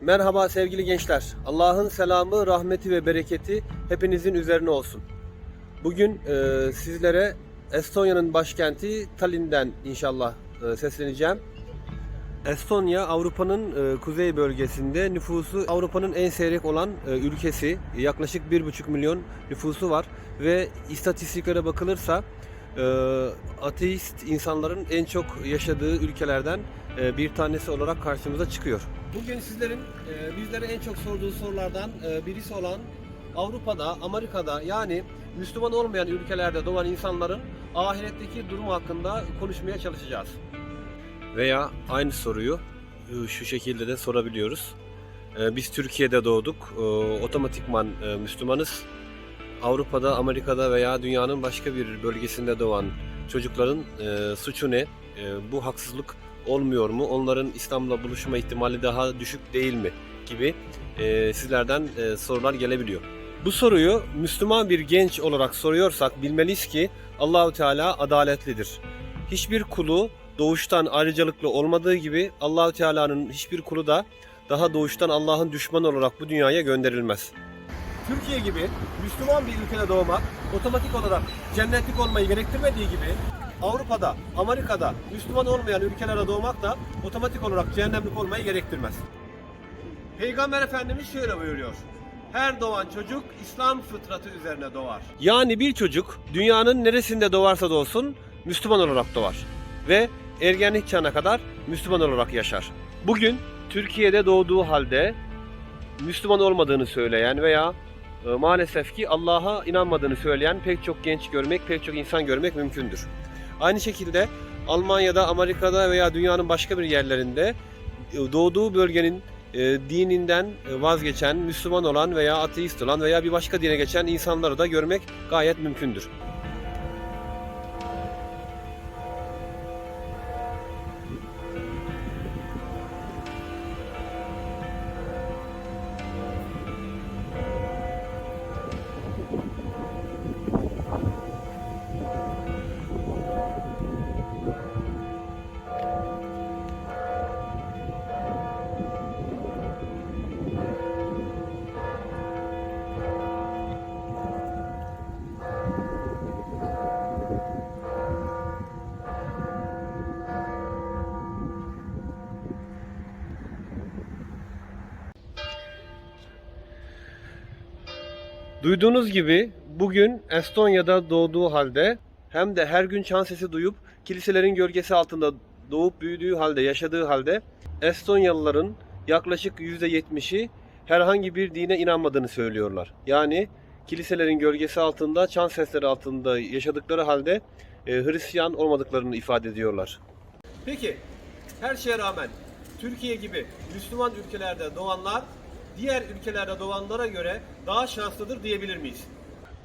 Merhaba sevgili gençler. Allah'ın selamı, rahmeti ve bereketi hepinizin üzerine olsun. Bugün e, sizlere Estonya'nın başkenti Tallinn'den inşallah e, sesleneceğim. Estonya Avrupa'nın e, kuzey bölgesinde nüfusu Avrupa'nın en seyrek olan e, ülkesi. Yaklaşık 1,5 milyon nüfusu var ve istatistiklere bakılırsa ateist insanların en çok yaşadığı ülkelerden e, bir tanesi olarak karşımıza çıkıyor. Bugün sizlerin e, bizlere en çok sorduğu sorulardan e, birisi olan Avrupa'da, Amerika'da yani Müslüman olmayan ülkelerde doğan insanların ahiretteki durum hakkında konuşmaya çalışacağız. Veya aynı soruyu şu şekilde de sorabiliyoruz. Biz Türkiye'de doğduk, otomatikman Müslümanız. Avrupa'da, Amerika'da veya dünyanın başka bir bölgesinde doğan çocukların e, suçu ne? E, bu haksızlık olmuyor mu? Onların İslam'la buluşma ihtimali daha düşük değil mi? Gibi e, sizlerden e, sorular gelebiliyor. Bu soruyu Müslüman bir genç olarak soruyorsak bilmeliyiz ki Allahu Teala adaletlidir. Hiçbir kulu doğuştan ayrıcalıklı olmadığı gibi Allahu Teala'nın hiçbir kulu da daha doğuştan Allah'ın düşmanı olarak bu dünyaya gönderilmez. Türkiye gibi Müslüman bir ülkede doğmak otomatik olarak cennetlik olmayı gerektirmediği gibi Avrupa'da, Amerika'da Müslüman olmayan ülkelerde doğmak da otomatik olarak cehennemlik olmayı gerektirmez. Peygamber Efendimiz şöyle buyuruyor. Her doğan çocuk İslam fıtratı üzerine doğar. Yani bir çocuk dünyanın neresinde doğarsa doğsun Müslüman olarak doğar. Ve ergenlik çağına kadar Müslüman olarak yaşar. Bugün Türkiye'de doğduğu halde Müslüman olmadığını söyleyen veya maalesef ki Allah'a inanmadığını söyleyen pek çok genç görmek, pek çok insan görmek mümkündür. Aynı şekilde Almanya'da, Amerika'da veya dünyanın başka bir yerlerinde e, doğduğu bölgenin e, dininden e, vazgeçen, Müslüman olan veya ateist olan veya bir başka dine geçen insanları da görmek gayet mümkündür. Duyduğunuz gibi bugün Estonya'da doğduğu halde hem de her gün çan sesi duyup kiliselerin gölgesi altında doğup büyüdüğü halde yaşadığı halde Estonyalıların yaklaşık %70'i herhangi bir dine inanmadığını söylüyorlar. Yani kiliselerin gölgesi altında, çan sesleri altında yaşadıkları halde e, Hristiyan olmadıklarını ifade ediyorlar. Peki her şeye rağmen Türkiye gibi Müslüman ülkelerde doğanlar diğer ülkelerde doğanlara göre daha şanslıdır diyebilir miyiz?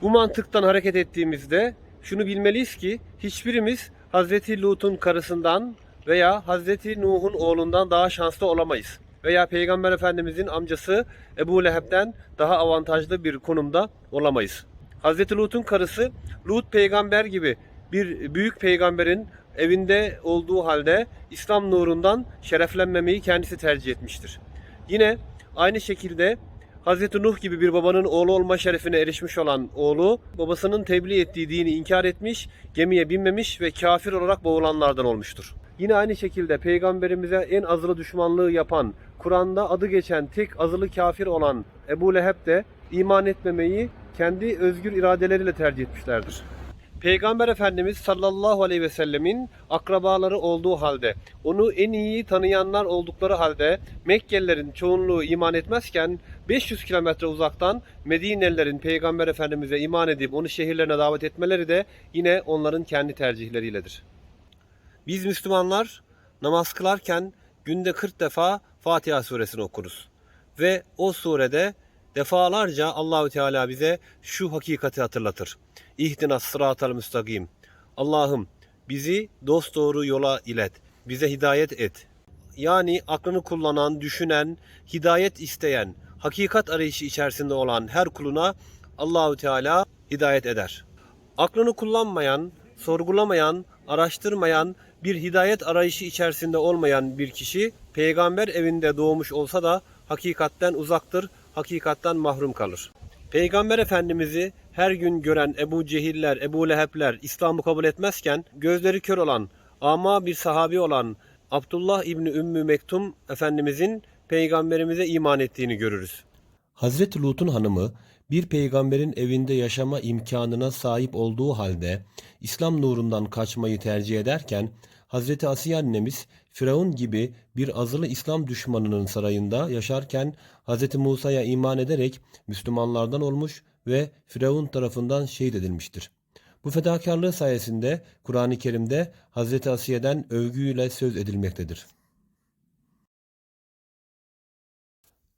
Bu mantıktan hareket ettiğimizde şunu bilmeliyiz ki hiçbirimiz Hazreti Lut'un karısından veya Hazreti Nuh'un oğlundan daha şanslı olamayız. Veya Peygamber Efendimizin amcası Ebu Leheb'den daha avantajlı bir konumda olamayız. Hazreti Lut'un karısı Lut peygamber gibi bir büyük peygamberin evinde olduğu halde İslam nurundan şereflenmemeyi kendisi tercih etmiştir. Yine aynı şekilde Hz. Nuh gibi bir babanın oğlu olma şerefine erişmiş olan oğlu babasının tebliğ ettiği dini inkar etmiş, gemiye binmemiş ve kafir olarak boğulanlardan olmuştur. Yine aynı şekilde peygamberimize en azılı düşmanlığı yapan, Kur'an'da adı geçen tek azılı kafir olan Ebu Leheb de iman etmemeyi kendi özgür iradeleriyle tercih etmişlerdir. Peygamber Efendimiz sallallahu aleyhi ve sellemin akrabaları olduğu halde, onu en iyi tanıyanlar oldukları halde Mekkelilerin çoğunluğu iman etmezken 500 kilometre uzaktan Medinelilerin Peygamber Efendimiz'e iman edip onu şehirlerine davet etmeleri de yine onların kendi tercihleriyledir. Biz Müslümanlar namaz kılarken günde 40 defa Fatiha suresini okuruz. Ve o surede defalarca Allahü Teala bize şu hakikati hatırlatır. İhdina sıratal müstakim. Allah'ım bizi dosdoğru yola ilet. Bize hidayet et. Yani aklını kullanan, düşünen, hidayet isteyen, hakikat arayışı içerisinde olan her kuluna Allahü Teala hidayet eder. Aklını kullanmayan, sorgulamayan, araştırmayan, bir hidayet arayışı içerisinde olmayan bir kişi peygamber evinde doğmuş olsa da hakikatten uzaktır, hakikatten mahrum kalır. Peygamber Efendimiz'i her gün gören Ebu Cehiller, Ebu Lehebler İslam'ı kabul etmezken gözleri kör olan, ama bir sahabi olan Abdullah İbni Ümmü Mektum Efendimizin peygamberimize iman ettiğini görürüz. Hazreti Lut'un hanımı bir peygamberin evinde yaşama imkanına sahip olduğu halde İslam nurundan kaçmayı tercih ederken Hazreti Asiye annemiz Firavun gibi bir azılı İslam düşmanının sarayında yaşarken Hazreti Musa'ya iman ederek Müslümanlardan olmuş ve Firavun tarafından şehit edilmiştir. Bu fedakarlığı sayesinde Kur'an-ı Kerim'de Hazreti Asiye'den övgüyle söz edilmektedir.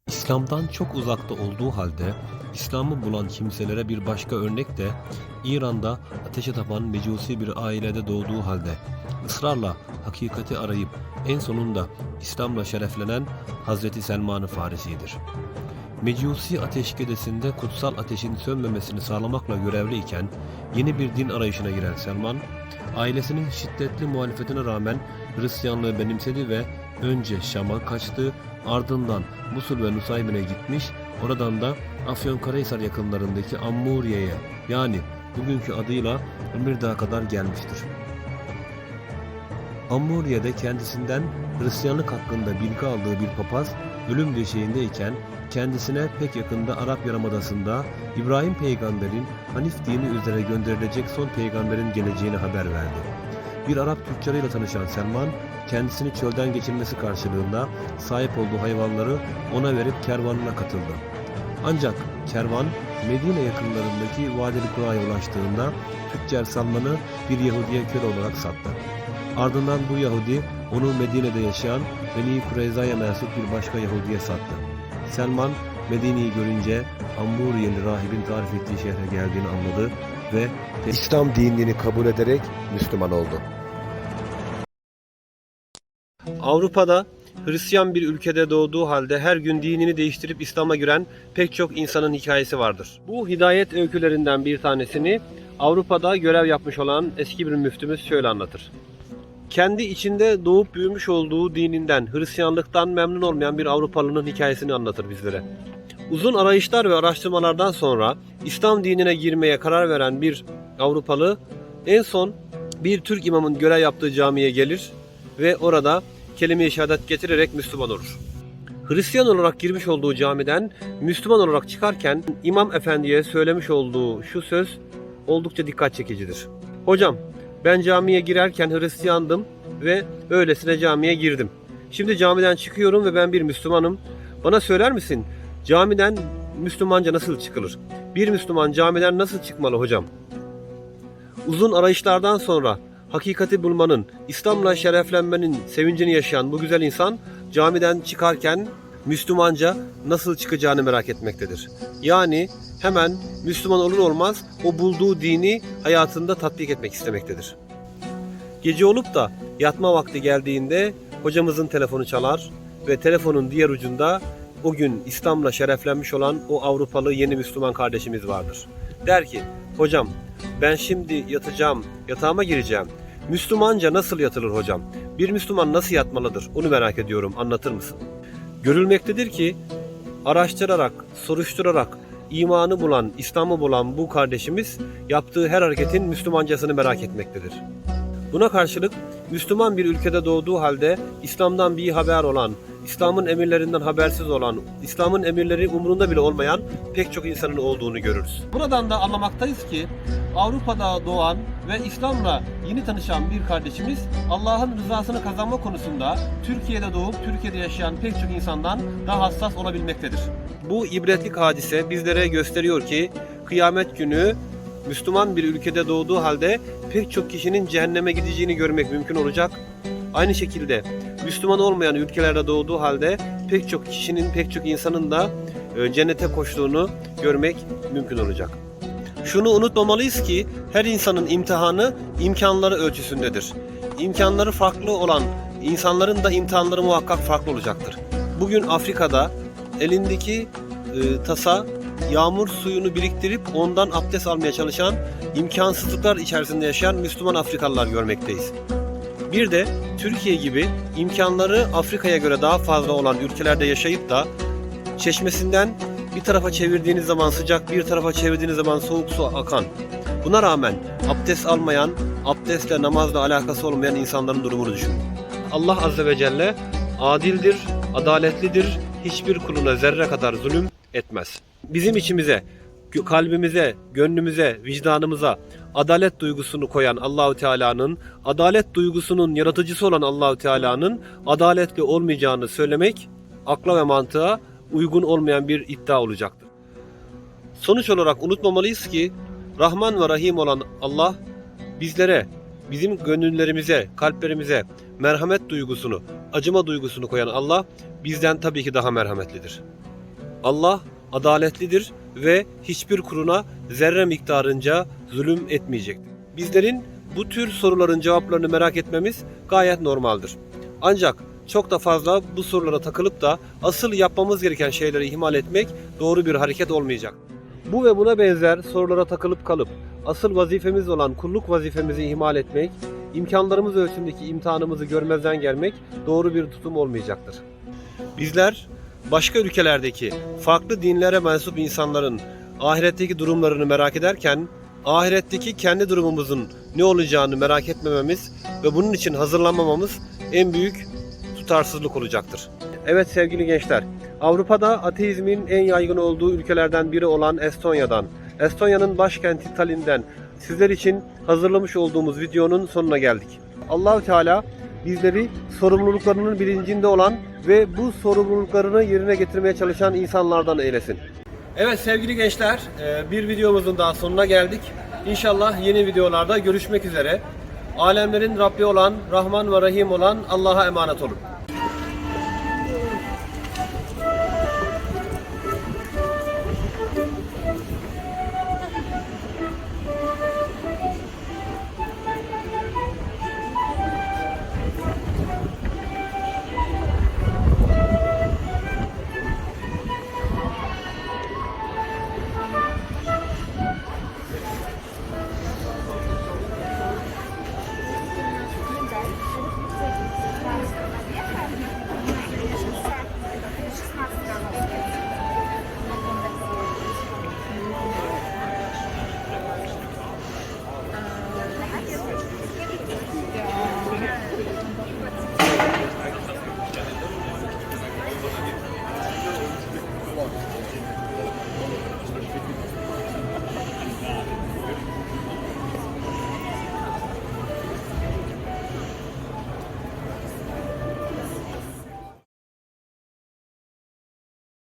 İslam'dan çok uzakta olduğu halde İslam'ı bulan kimselere bir başka örnek de İran'da ateşe tapan mecusi bir ailede doğduğu halde ısrarla hakikati arayıp en sonunda İslam'la şereflenen Hazreti Selman-ı Farisi'dir. Mecusi ateşkedesinde kutsal ateşin sönmemesini sağlamakla görevli iken yeni bir din arayışına giren Selman, ailesinin şiddetli muhalefetine rağmen Hristiyanlığı benimsedi ve önce Şam'a kaçtı, ardından Musul ve Nusaybin'e gitmiş, oradan da Afyonkarahisar yakınlarındaki Ammuriye'ye yani bugünkü adıyla Emirdağ'a kadar gelmiştir. Ammuriye'de kendisinden Hristiyanlık hakkında bilgi aldığı bir papaz ölüm döşeğindeyken kendisine pek yakında Arap Yarımadası'nda İbrahim peygamberin Hanif dini üzere gönderilecek son peygamberin geleceğini haber verdi. Bir Arap tüccarıyla tanışan Selman, kendisini çölden geçirmesi karşılığında sahip olduğu hayvanları ona verip kervanına katıldı. Ancak kervan Medine yakınlarındaki Vadeli Kura'ya ulaştığında tüccar Salman'ı bir Yahudiye köle olarak sattı. Ardından bu Yahudi onu Medine'de yaşayan Beni Kureyza'ya mensup bir başka Yahudi'ye sattı. Selman Medine'yi görünce Amburiyeli rahibin tarif ettiği şehre geldiğini anladı ve İslam dinini kabul ederek Müslüman oldu. Avrupa'da Hristiyan bir ülkede doğduğu halde her gün dinini değiştirip İslam'a giren pek çok insanın hikayesi vardır. Bu hidayet öykülerinden bir tanesini Avrupa'da görev yapmış olan eski bir müftümüz şöyle anlatır. Kendi içinde doğup büyümüş olduğu dininden, Hristiyanlıktan memnun olmayan bir Avrupalının hikayesini anlatır bizlere. Uzun arayışlar ve araştırmalardan sonra İslam dinine girmeye karar veren bir Avrupalı en son bir Türk imamın görev yaptığı camiye gelir ve orada kelime-i şehadet getirerek Müslüman olur. Hristiyan olarak girmiş olduğu camiden Müslüman olarak çıkarken İmam Efendi'ye söylemiş olduğu şu söz oldukça dikkat çekicidir. Hocam ben camiye girerken Hristiyandım ve öylesine camiye girdim. Şimdi camiden çıkıyorum ve ben bir Müslümanım. Bana söyler misin camiden Müslümanca nasıl çıkılır? Bir Müslüman camiden nasıl çıkmalı hocam? Uzun arayışlardan sonra hakikati bulmanın, İslam'la şereflenmenin sevincini yaşayan bu güzel insan camiden çıkarken Müslümanca nasıl çıkacağını merak etmektedir. Yani hemen Müslüman olur olmaz o bulduğu dini hayatında tatbik etmek istemektedir. Gece olup da yatma vakti geldiğinde hocamızın telefonu çalar ve telefonun diğer ucunda o gün İslam'la şereflenmiş olan o Avrupalı yeni Müslüman kardeşimiz vardır. Der ki, hocam ben şimdi yatacağım, yatağıma gireceğim. Müslümanca nasıl yatılır hocam? Bir Müslüman nasıl yatmalıdır? Onu merak ediyorum. Anlatır mısın? Görülmektedir ki araştırarak, soruşturarak imanı bulan, İslam'ı bulan bu kardeşimiz yaptığı her hareketin Müslümancasını merak etmektedir. Buna karşılık Müslüman bir ülkede doğduğu halde İslam'dan bir haber olan, İslam'ın emirlerinden habersiz olan, İslam'ın emirleri umurunda bile olmayan pek çok insanın olduğunu görürüz. Buradan da anlamaktayız ki Avrupa'da doğan ve İslam'la yeni tanışan bir kardeşimiz Allah'ın rızasını kazanma konusunda Türkiye'de doğup Türkiye'de yaşayan pek çok insandan daha hassas olabilmektedir. Bu ibretlik hadise bizlere gösteriyor ki kıyamet günü Müslüman bir ülkede doğduğu halde pek çok kişinin cehenneme gideceğini görmek mümkün olacak. Aynı şekilde Müslüman olmayan ülkelerde doğduğu halde pek çok kişinin, pek çok insanın da e, cennete koştuğunu görmek mümkün olacak. Şunu unutmamalıyız ki her insanın imtihanı imkanları ölçüsündedir. İmkanları farklı olan insanların da imtihanları muhakkak farklı olacaktır. Bugün Afrika'da elindeki e, tasa yağmur suyunu biriktirip ondan abdest almaya çalışan imkansızlıklar içerisinde yaşayan Müslüman Afrikalılar görmekteyiz. Bir de Türkiye gibi imkanları Afrika'ya göre daha fazla olan ülkelerde yaşayıp da çeşmesinden bir tarafa çevirdiğiniz zaman sıcak, bir tarafa çevirdiğiniz zaman soğuk su akan. Buna rağmen abdest almayan, abdestle namazla alakası olmayan insanların durumunu düşünün. Allah Azze ve Celle adildir, adaletlidir, hiçbir kuluna zerre kadar zulüm etmez. Bizim içimize, kalbimize, gönlümüze, vicdanımıza adalet duygusunu koyan Allahü Teala'nın, adalet duygusunun yaratıcısı olan Allahü Teala'nın adaletli olmayacağını söylemek akla ve mantığa uygun olmayan bir iddia olacaktır. Sonuç olarak unutmamalıyız ki Rahman ve Rahim olan Allah bizlere, bizim gönüllerimize, kalplerimize merhamet duygusunu, acıma duygusunu koyan Allah bizden tabii ki daha merhametlidir. Allah adaletlidir ve hiçbir kuruna zerre miktarınca zulüm etmeyecektir. Bizlerin bu tür soruların cevaplarını merak etmemiz gayet normaldir. Ancak çok da fazla bu sorulara takılıp da asıl yapmamız gereken şeyleri ihmal etmek doğru bir hareket olmayacak. Bu ve buna benzer sorulara takılıp kalıp asıl vazifemiz olan kulluk vazifemizi ihmal etmek, imkanlarımız ölçümündeki imtihanımızı görmezden gelmek doğru bir tutum olmayacaktır. Bizler başka ülkelerdeki farklı dinlere mensup insanların ahiretteki durumlarını merak ederken ahiretteki kendi durumumuzun ne olacağını merak etmememiz ve bunun için hazırlanmamamız en büyük tutarsızlık olacaktır. Evet sevgili gençler, Avrupa'da ateizmin en yaygın olduğu ülkelerden biri olan Estonya'dan, Estonya'nın başkenti Tallinn'den sizler için hazırlamış olduğumuz videonun sonuna geldik. Allahü Teala bizleri sorumluluklarının bilincinde olan ve bu sorumluluklarını yerine getirmeye çalışan insanlardan eylesin. Evet sevgili gençler, e, bir videomuzun daha sonuna geldik. İnşallah yeni videolarda görüşmek üzere. Alemlerin Rabbi olan, Rahman ve Rahim olan Allah'a emanet olun.